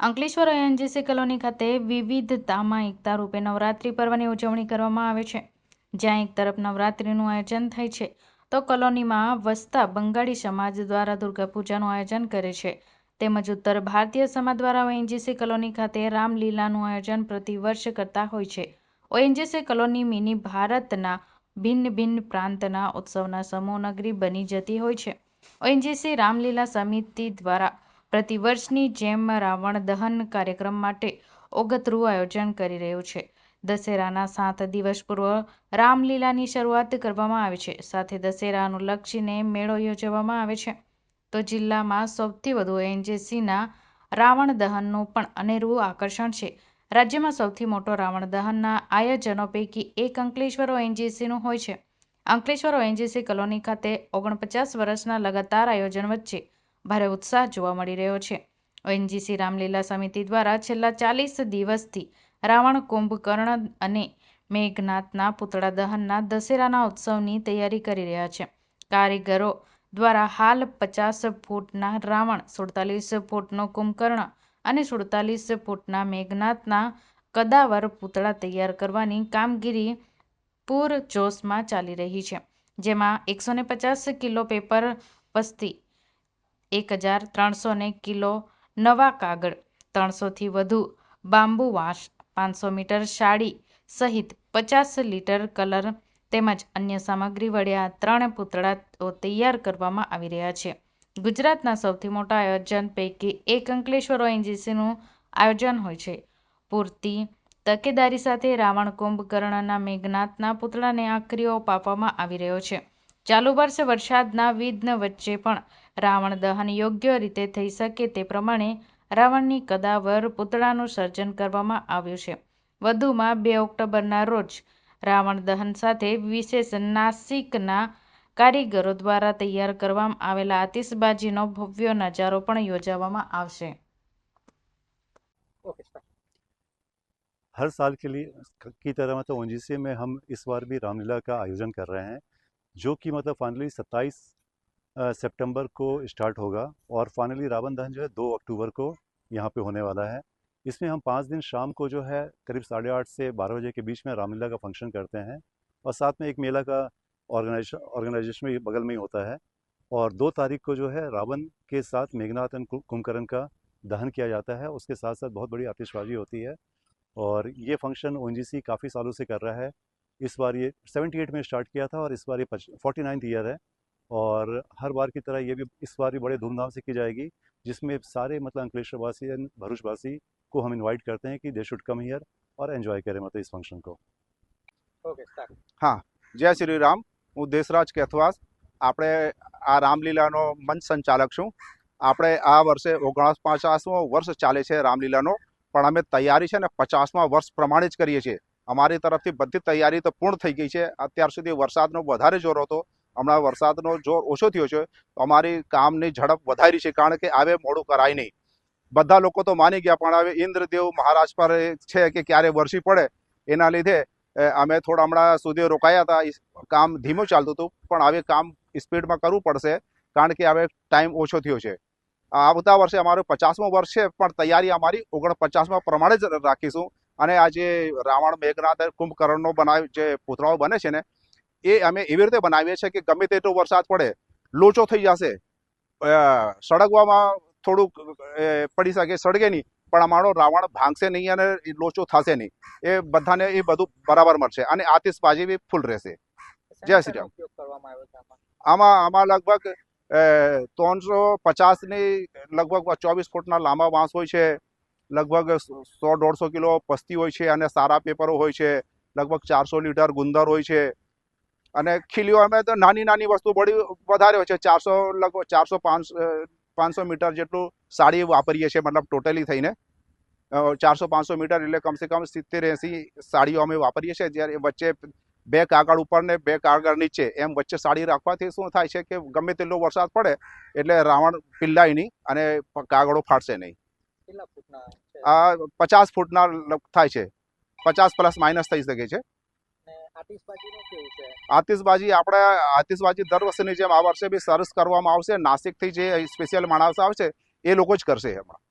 Ankleshwar એનજીસી colony ખાતે વિવિધતામાં એકતા રૂપે નવરાત્રિ પર્વની ઉજવણી કરવામાં આવે છે. જ્યાં એક તરફ નવરાત્રિનું આયોજન થાય છે, તો કોલોનીમાં વસતા બંગાળી સમાજ દ્વારા દુર્ગા પૂજાનું આયોજન કરે છે. તેમજ ઉત્તર ભારતીય સમાજ દ્વારા ઓએનજીસી કોલોની ખાતે રામલીલાનું આયોજન પ્રતિવર્ષ કરતા હોય છે. ઓએનજીસી કોલોની મિની ભારતના ભિન્ન ભિન્ન પ્રાંતના ઉત્સવના સમૂહ નગરી બની જતી હોય છે. ઓએનજીસી રામલીલા સમિતિ દ્વારા પ્રતિવર્ષની જેમ રાવણ દહન કાર્યક્રમ માટે ઓગતરું આયોજન કરી રહ્યું છે. દશેરાના સાત દિવસ પૂર્વ રામલીલાની શરૂઆત કરવામાં આવે છે. સાથે દશેરાનું લક્ષીને મેળો યોજવામાં આવે છે. તો જિલ્લામાં સૌથી વધુ એનજેસીના રાવણ દહનનું પણ અનેરું આકર્ષણ છે. રાજ્યમાં સૌથી મોટો રાવણ દહનના આયોજનો પૈકી એક અંકલેશ્વર ઓએનજીસીનું હોય છે. અંકલેશ્વર ઓએનજીસી કોલોની ખાતે ઓગણપચાસ વર્ષના લગાતાર આયોજન વચ્ચે ભારે ઉત્સાહ જોવા મળી રહ્યો છે. ઓએનજીસી રામલીલા સમિતિ દ્વારા છેલ્લા ચાલીસ દિવસથી રાવણ કુંભકર્ણ અને મેઘનાથના પૂતળા દહનના દશેરાના ઉત્સવની તૈયારી કરી રહ્યા છે. કારીગરો દ્વારા હાલ પચાસ ફૂટના રાવણ, સુડતાલીસ ફૂટનો કુંભકર્ણ અને સુડતાલીસ ફૂટના મેઘનાથના કદાવર પૂતળા તૈયાર કરવાની કામગીરી પૂરજોશમાં ચાલી રહી છે. જેમાં એકસો પચાસ કિલો પેપર પસ્તી એક હજાર ત્રણસો ને કિલો નવા કાગળ ત્રણસોથી વધુ બાંબુ વાંસ, પાંચસો મીટર સાડી સહિત પચાસ લીટર કલર તેમજ અન્ય સામગ્રી વડે આ ત્રણ પૂતળાઓ તૈયાર કરવામાં આવી રહ્યા છે. ગુજરાતના સૌથી મોટા આયોજન પૈકી એક અંકલેશ્વર ઓએનજીસીનું આયોજન હોય છે. પૂરતી તકેદારી સાથે રાવણ કુંભકર્ણના મેઘનાથના પુતળાને આખરીઓ પાપવામાં આવી રહ્યો છે. ચાલુ વર્ષે વરસાદના વિઘ્ન વચ્ચે પણ રાવણ દહન યોગ્ય રીતે થઈ શકે તે પ્રમાણે રાવણની કદાવર પૂતળાનું સર્જન કરવામાં આવ્યું છે વધુમાં બે ઓક્ટોબરના રોજ રાવણ દહન સાથે વિશેષ નાસિકના કારીગરો દ્વારા તૈયાર કરવામાં આવેલા આતિશબાજીનો ભવ્ય નજારો પણ યોજવામાં આવશે ओके स्टार्ट हर साल के लिए की तरह मतलब ओएनजीसी में हम इस बार भी रामलीला का आयोजन कर रहे हैं जो कि मतलब फाइनली 27 सितंबर को स्टार्ट होगा और फाइनली रावण दहन जो है दो अक्टूबर को यहाँ पे होने वाला है। इसमें हम पाँच दिन शाम को जो है करीब साढ़े आठ से बारह बजे के बीच में रामलीला का फ़ंक्शन करते हैं और साथ में एक मेला का ऑर्गेनाइजेशन ऑर्गेनाइजेशन भी बगल में ही होता है और दो तारीख को जो है रावण के साथ मेघनाथ एंड कुंभकर्ण का दहन किया जाता है। उसके साथ साथ बहुत बड़ी आतिशबाजी होती है और ये फ़ंक्शन ओ काफ़ी सालों से कर रहा है। इस बार ये 78 में स्टार्ट किया था और इस बार ये फोर्टी नाइन्थ ईयर है। और हर बार की तरह ये भी इस बार भी बड़े धूमधाम से की जाएगी जिसमें सारे मतलब अंकलेश्वरवासी एंड भरूचवासी को हम इनवाइट करते हैं कि दे शुड कम हियर और एंजॉय करें मतलब इस फंक्शन को ओके स्टार्ट જય શ્રી રામ હું દેશરાજ કેથવાસ આપણે આ રામલીલાનો મંચ સંચાલક છું આપણે આ વર્ષે ઓગણસ પચાસમો વર્ષ ચાલે છે રામલીલાનો પણ અમે તૈયારી છે ને પચાસમા વર્ષ પ્રમાણે જ કરીએ છીએ અમારી તરફથી બધી તૈયારી તો પૂર્ણ થઈ ગઈ છે અત્યાર સુધી વરસાદનો વધારે જોર હતો હમણાં વરસાદનો જોર ઓછો થયો છે, તો અમારી કામની ઝડપ વધારી છે, કારણ કે આવે મોડું કરાય નહીં. બધા લોકો તો માની ગયા, પણ હવે ઇન્દ્રદેવ મહારાજ પર છે કે ક્યારે વરસી પડે, એના લીધે અમે થોડા હમણાં સુધી રોકાયા હતા કામ ધીમું ચાલતું હતું, પણ હવે કામ સ્પીડમાં કરવું પડશે, કારણ કે હવે ટાઈમ ઓછો થયો છે. આવતા વર્ષે અમારું પચાસમું વર્ષ છે, પણ તૈયારી અમારી ઓગણપચાસમાં પ્રમાણે જ રાખીશું. અને આ જે રાવણ મેઘનાથ કુંભકર્ણનો બનાવ જે પૂતળાઓ બને છે ને એ અમે એવી રીતે બનાવીએ છીએ કે ગમે તેટલો વરસાદ પડે લોચો થઈ જશે. સળગવામાં થોડુંક પડી શકે સળગે નહીં. પણ અમારો રાવણ ભાંગશે નહીં અને લોચો થશે નહીં. એ બધાને એ બધું બરાબર મળશે અને આતિશબાજી બી ફૂલ રહેશે. જય શ્રી રામ. આમાં. આમાં લગભગ ત્રણસો પચાસની લગભગ ચોવીસ ફૂટના લાંબા વાંસ હોય છે. લગભગ સો દોઢસો કિલો પસ્તી હોય છે અને સારા પેપરો હોય છે. લગભગ ચારસો લીટર ગુંદર હોય છે. અને ખીલીઓ અમે તો નાની નાની વસ્તુ બળી વધારે હોય છે. ચારસો લગભગ ચારસો પાંચસો મીટર જેટલું સાડી વાપરીએ છીએ મતલબ ટોટલી થઈને. ચારસો પાંચસો મીટર એટલે કમસે કમ સિત્તેર એંસી સાડીઓ અમે વાપરીએ છીએ. જ્યારે વચ્ચે બે કાગળ ઉપર ને બે કાગળ નીચે એમ વચ્ચે સાડી રાખવાથી શું થાય છે કે ગમે તેટલો વરસાદ પડે એટલે રાવણ પિલ્લાય નહીં અને કાગળો ફાટશે નહીં. આ પચાસ ફૂટના થાય છે. પચાસ પ્લસ માઇનસ થઈ શકે છે. આતિશબાજી આપણે આતિશબાજી દર વર્ષની જેમ આ વર્ષે બી સરસ કરવામાં આવશે. નાસિકથી જે સ્પેશિયલ માણસ આવશે, એ લોકો જ કરશે હમણાં